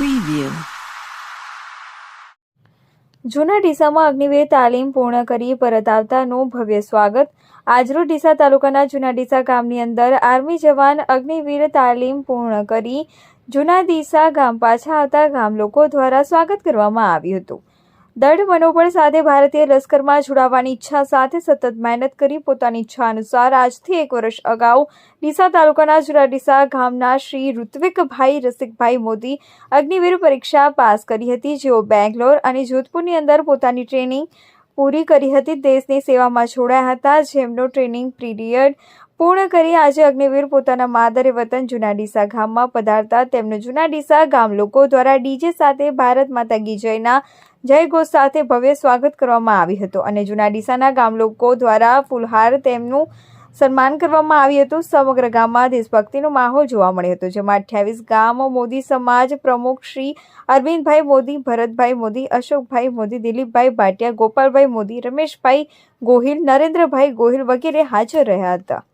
Preview જૂના ડીસામાં અગ્નિવીર તાલીમ પૂર્ણ કરી પરત આવતાનું ભવ્ય સ્વાગત. આજરોજ ડીસા તાલુકાના જૂના ડીસા ગામની અંદર આર્મી જવાન અગ્નિવીર તાલીમ પૂર્ણ કરી જૂના ડીસા ગામ પાછા આવતા ગામ લોકો દ્વારા સ્વાગત કરવામાં આવ્યું હતું. દૃઢ મનોબળ સાથે ભારતીય લશ્કરમાં જોડાવાની ઈચ્છા સાથે સતત મહેનત કરી પોતાની ઈચ્છા અનુસાર આજથી એક વર્ષ અગાઉ ડીસા તાલુકાના જુરાડીસા ગામના શ્રી ઋત્વિકભાઈ રસિકભાઈ મોદી અગ્નિવીર પરીક્ષા પાસ કરી હતી. જેઓ બેંગ્લોર અને જોધપુરની અંદર પોતાની ટ્રેનિંગ પૂરી કરી હતી. દેશની સેવામાં જોડાયા હતા. જેમનો ટ્રેનિંગ પીરિયડ પૂર્ણ કરી આજે અગ્નિવીર પોતાના માદરે વતન જૂના ડીસા ગામમાં પધારતા તેમનું જૂના ડીસા ગામ લોકો દ્વારા ડીજે સાથે ભારત માતા ગીજયના જયઘોષ જય ઘોષ સાથે ભવ્ય સ્વાગત કરવામાં આવ્યું હતું અને જૂના ડીસાના ગામ લોકો દ્વારા ફૂલહાર તેમનું સન્માન કરવામાં આવ્યું હતું. સમગ્ર ગામમાં દેશભક્તિનો માહોલ જોવા મળ્યો હતો, જેમાં અઠ્યાવીસ ગામ મોદી સમાજ પ્રમુખ શ્રી અરવિંદભાઈ મોદી, ભરતભાઈ મોદી, અશોકભાઈ મોદી, દિલીપભાઈ ભાટિયા, ગોપાલભાઈ મોદી, રમેશભાઈ ગોહિલ, નરેન્દ્રભાઈ ગોહિલ વગેરે હાજર રહ્યા હતા.